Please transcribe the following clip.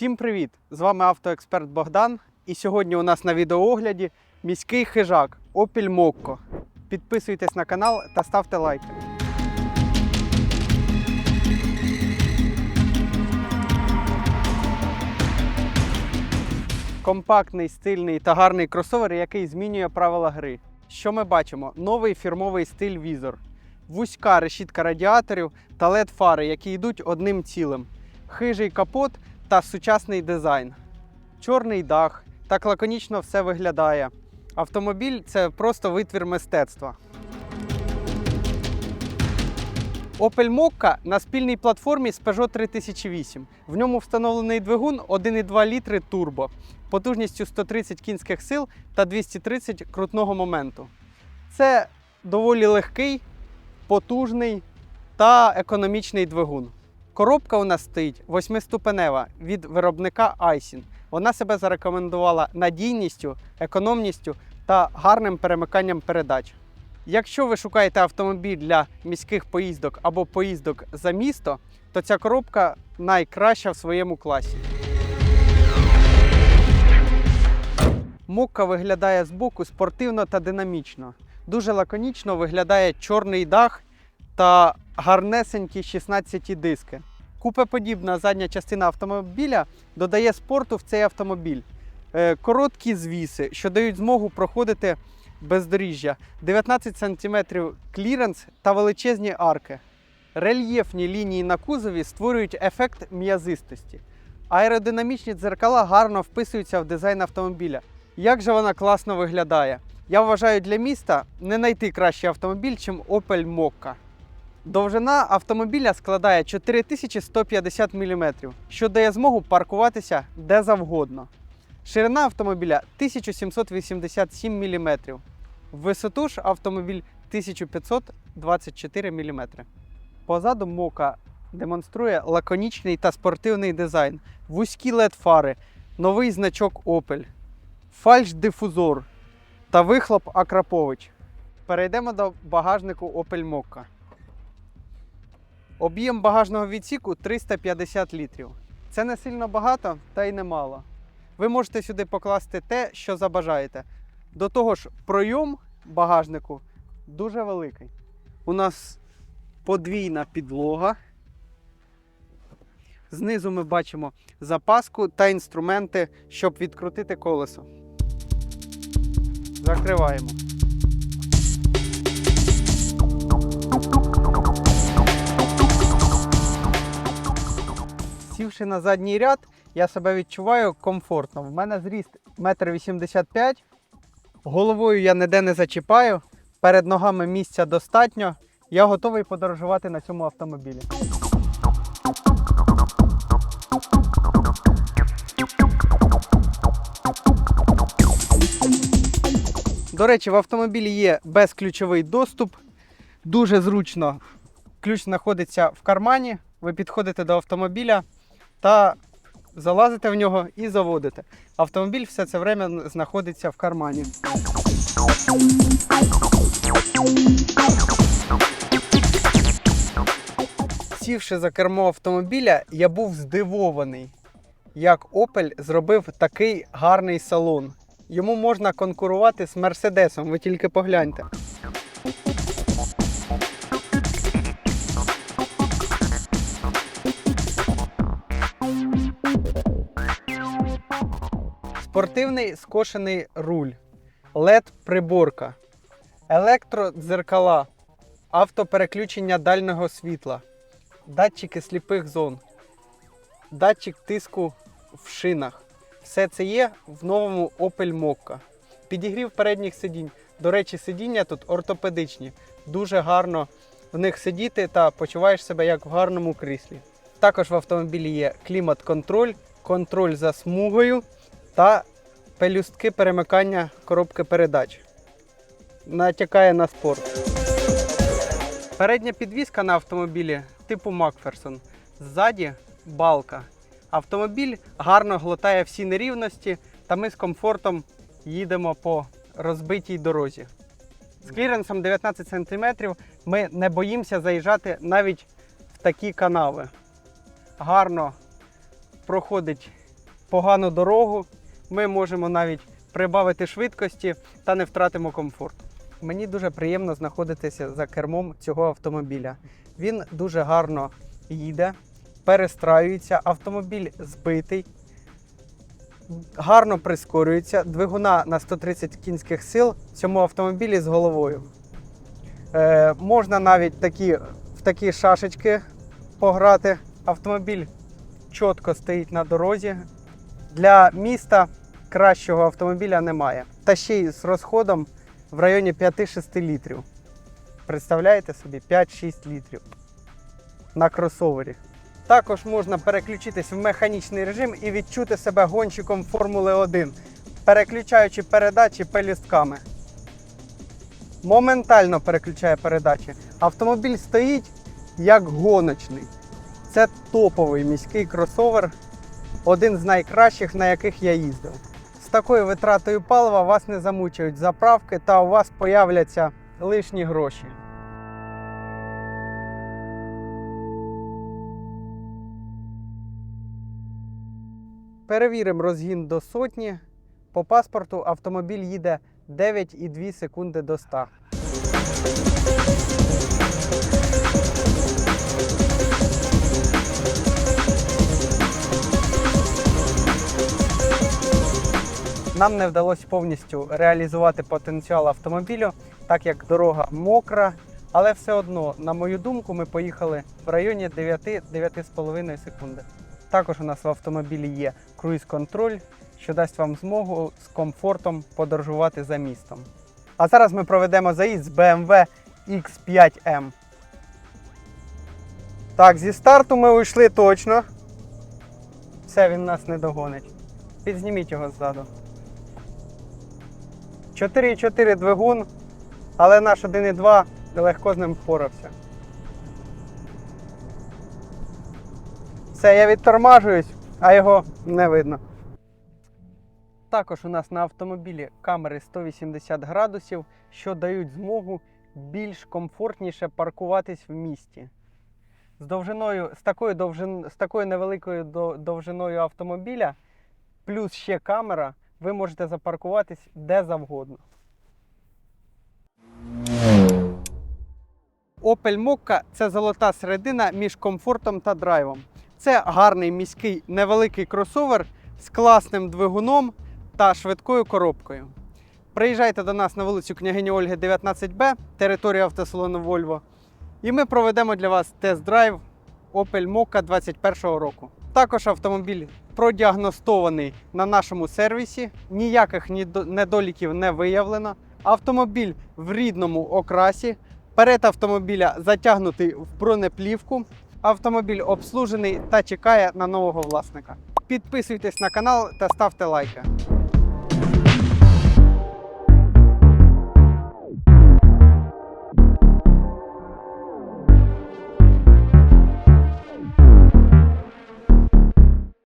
Всім привіт! З вами автоексперт Богдан. І сьогодні у нас на відеоогляді міський хижак Opel Mokko. Підписуйтесь на канал та ставте лайки. Компактний, стильний та гарний кросовер, який змінює правила гри. Що ми бачимо? Новий фірмовий стиль візор, вузька решітка радіаторів та led фари, які йдуть одним цілим, хижий капот та сучасний дизайн. Чорний дах, так лаконічно все виглядає. Автомобіль це просто витвір мистецтва. Opel Mokka на спільній платформі з Peugeot 3008. В ньому встановлений двигун 1,2 літри турбо потужністю 130 кінських сил та 230 крутного моменту. Це доволі легкий, потужний та економічний двигун. Коробка у нас стоїть восьмиступенева від виробника Aisin. Вона себе зарекомендувала надійністю, економністю та гарним перемиканням передач. Якщо ви шукаєте автомобіль для міських поїздок або поїздок за місто, то ця коробка найкраща в своєму класі. Мокка виглядає збоку спортивно та динамічно. Дуже лаконічно виглядає чорний дах та гарнесенькі 16 диски. Купеподібна задня частина автомобіля додає спорту в цей автомобіль. Е, Короткі звіси, що дають змогу проходити бездоріжжя, 19 см кліренс та величезні арки. Рельєфні лінії на кузові створюють ефект м'язистості. Аеродинамічні дзеркала гарно вписуються в дизайн автомобіля. Як же вона класно виглядає? Я вважаю для міста не знайти кращий автомобіль, чим Opel Mokka. Довжина автомобіля складає 4150 мм, що дає змогу паркуватися де завгодно. Ширина автомобіля 1787 мм. Висоту ж автомобіль 1524 мм. Позаду Мока демонструє лаконічний та спортивний дизайн, вузькі led фари, новий значок Opel, фальш-дифузор та вихлоп Акрапович. Перейдемо до багажнику Opel Mokka. Об'єм багажного відсіку 350 літрів. Це не сильно багато, та й немало. Ви можете сюди покласти те, що забажаєте. До того ж, пройом багажнику дуже великий. У нас подвійна підлога. Знизу ми бачимо запаску та інструменти, щоб відкрутити колесо. Закриваємо. Сівши на задній ряд, я себе відчуваю комфортно. В мене зріст 1,85 м. Головою я ніде не зачіпаю. Перед ногами місця достатньо. Я готовий подорожувати на цьому автомобілі. До речі, в автомобілі є безключовий доступ. Дуже зручно. Ключ знаходиться в кармані. Ви підходите до автомобіля та залазите в нього і заводите. Автомобіль все це время знаходиться в кармані. Сівши за кермо автомобіля, я був здивований, як Opel зробив такий гарний салон. Йому можна конкурувати з Мерседесом, ви тільки погляньте. Спортивний скошений руль, led приборка, електродзеркала, автопереключення дальнього світла, датчики сліпих зон, датчик тиску в шинах. Все це є в новому Opel Mokka. Підігрів передніх сидінь. До речі, сидіння тут ортопедичні. Дуже гарно в них сидіти та почуваєш себе як в гарному кріслі. Також в автомобілі є клімат-контроль, контроль за смугою та пелюстки перемикання коробки передач. Натякає на спорт. Передня підвізка на автомобілі типу Макферсон. Ззаді балка. Автомобіль гарно глотає всі нерівності, та ми з комфортом їдемо по розбитій дорозі. З кліренсом 19 см ми не боїмося заїжджати навіть в такі канави. Гарно проходить погану дорогу, ми можемо навіть прибавити швидкості та не втратимо комфорт. Мені дуже приємно знаходитися за кермом цього автомобіля. Він дуже гарно їде, перестраюється, автомобіль збитий, гарно прискорюється, двигуна на 130 кінських сил в цьому автомобілі з головою. Е, можна навіть такі, в такі шашечки пограти. Автомобіль чітко стоїть на дорозі. Для міста кращого автомобіля немає. Та ще й з розходом в районі 5-6 літрів. Представляєте собі 5-6 літрів на кросовері. Також можна переключитись в механічний режим і відчути себе гонщиком Формули 1, переключаючи передачі пелюстками. Моментально переключає передачі. Автомобіль стоїть як гоночний. Це топовий міський кросовер, один з найкращих, на яких я їздив. Такою витратою палива вас не замучують заправки та у вас появляться лишні гроші. Перевіримо розгін до сотні. По паспорту автомобіль їде 9,2 секунди до 100. Нам не вдалося повністю реалізувати потенціал автомобілю, так як дорога мокра, але все одно, на мою думку, ми поїхали в районі 9-9,5 секунди. Також у нас в автомобілі є круїз-контроль, що дасть вам змогу з комфортом подорожувати за містом. А зараз ми проведемо заїзд з BMW X5M. Так, зі старту ми вийшли точно. Все, він нас не догонить. Підзніміть його ззаду. 4,4 двигун, але наш 1,2 легко з ним впорався. Все, я відтормажуюсь, а його не видно. Також у нас на автомобілі камери 180 градусів, що дають змогу більш комфортніше паркуватись в місті. З довжиною, з такою, довжин, з такою невеликою довжиною автомобіля, плюс ще камера, ви можете запаркуватись де завгодно. Opel Mokka – це золота середина між комфортом та драйвом. Це гарний міський невеликий кросовер з класним двигуном та швидкою коробкою. Приїжджайте до нас на вулицю княгині Ольги 19Б, територія автосалону Volvo, і ми проведемо для вас тест-драйв Opel Mokka 2021 року. Також автомобіль продіагностований на нашому сервісі, ніяких недоліків не виявлено. Автомобіль в рідному окрасі. Перед автомобіля затягнутий в бронеплівку. Автомобіль обслужений та чекає на нового власника. Підписуйтесь на канал та ставте лайки.